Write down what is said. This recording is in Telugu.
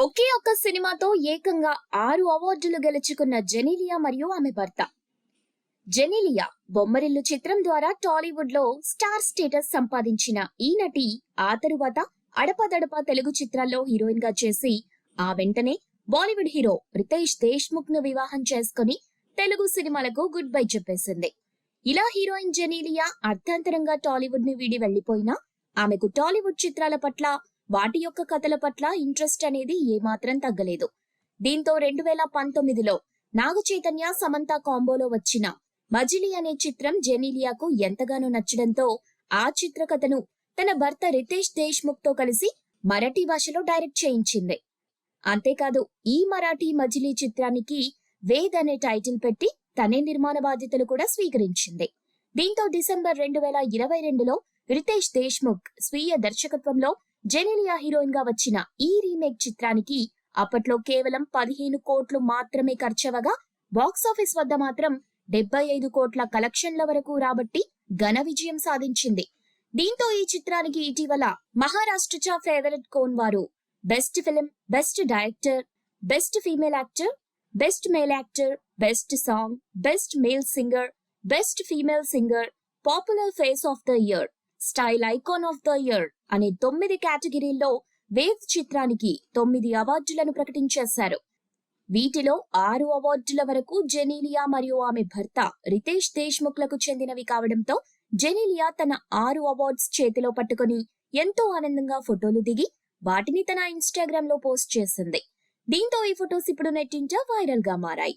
ఒకే ఒక్క సినిమాతో ఏకంగా ఆరు అవార్డులు గెలుచుకున్న జెనీలియా మరియు ఆమె భర్త. జెనీలియా బొమ్మరిల్లు చిత్రం ద్వారా టాలీవుడ్లో స్టార్ స్టేటస్ సంపాదించిన ఈ నటి ఆ తరువాత అడపదడప తెలుగు చిత్రాల్లో హీరోయిన్గా చేసి ఆ వెంటనే బాలీవుడ్ హీరో రితేష్ దేశ్ముఖ్ను వివాహం చేసుకుని తెలుగు సినిమాలకు గుడ్ బై చెప్పేసింది. ఇలా హీరోయిన్ జెనీలియా అర్థాంతరంగా టాలీవుడ్ని వీడి వెళ్ళిపోయినా ఆమెకు టాలీవుడ్ చిత్రాల పట్ల వాటి యొక్క కథల పట్ల ఇంట్రెస్ట్ అనేది ఏమాత్రం తగ్గలేదు. దీంతో రెండు వేల పంతొమ్మిదిలో నాగ చైతన్య సమంత కాంబోలో వచ్చిన మజిలీ అనే చిత్రం జెనీలియాకు ఎంతగానో నచ్చడంతో ఆ చిత్రకథను తన భర్త రితేష్ దేశ్ముఖ్తో కలిసి మరాఠీ భాషలో డైరెక్ట్ చేయించింది. అంతేకాదు ఈ మరాఠీ మజిలీ చిత్రానికి వేద్ అనే టైటిల్ పెట్టి తనే నిర్మాణ బాధ్యతలు కూడా స్వీకరించింది. దీంతో డిసెంబర్ రెండు వేల ఇరవై రెండులో రితేష్ దేశ్ముఖ్ స్వీయ దర్శకత్వంలో జెనీలియా హీరోయిన్గా వచ్చిన ఈ రీమేక్ చిత్రానికి అప్పట్లో కేవలం పదిహేను కోట్లు మాత్రమే ఖర్చవగా బాక్సాఫీస్ వద్ద మాత్రం డెబ్బై ఐదు కోట్ల కలెక్షన్ల వరకు రాబట్టి ఘన విజయం సాధించింది. దీంతో ఈ చిత్రానికి ఇటీవల మహారాష్ట్ర ఫేవరెట్ కోన్ వారు best film best director best female actor best male actor best song best male singer best female singer popular face of the year style icon of the year అనే తొమ్మిది కేటగిరీల్లో వేవ్ చిత్రానికి తొమ్మిది అవార్డులను ప్రకటించేశారు. వీటిలో ఆరు అవార్డుల వరకు జెనీలియా మరియు ఆమె భర్త రితేష్ దేశ్ముఖ్లకు చెందినవి కావడంతో జెనీలియా తన ఆరు అవార్డ్స్ చేతిలో పట్టుకొని ఎంతో ఆనందంగా ఫోటోలు దిగి వాటిని తన ఇన్స్టాగ్రామ్లో పోస్ట్ చేసింది. దీంతో ఈ ఫొటోస్ ఇప్పుడు నెట్టింట వైరల్గా మారాయి.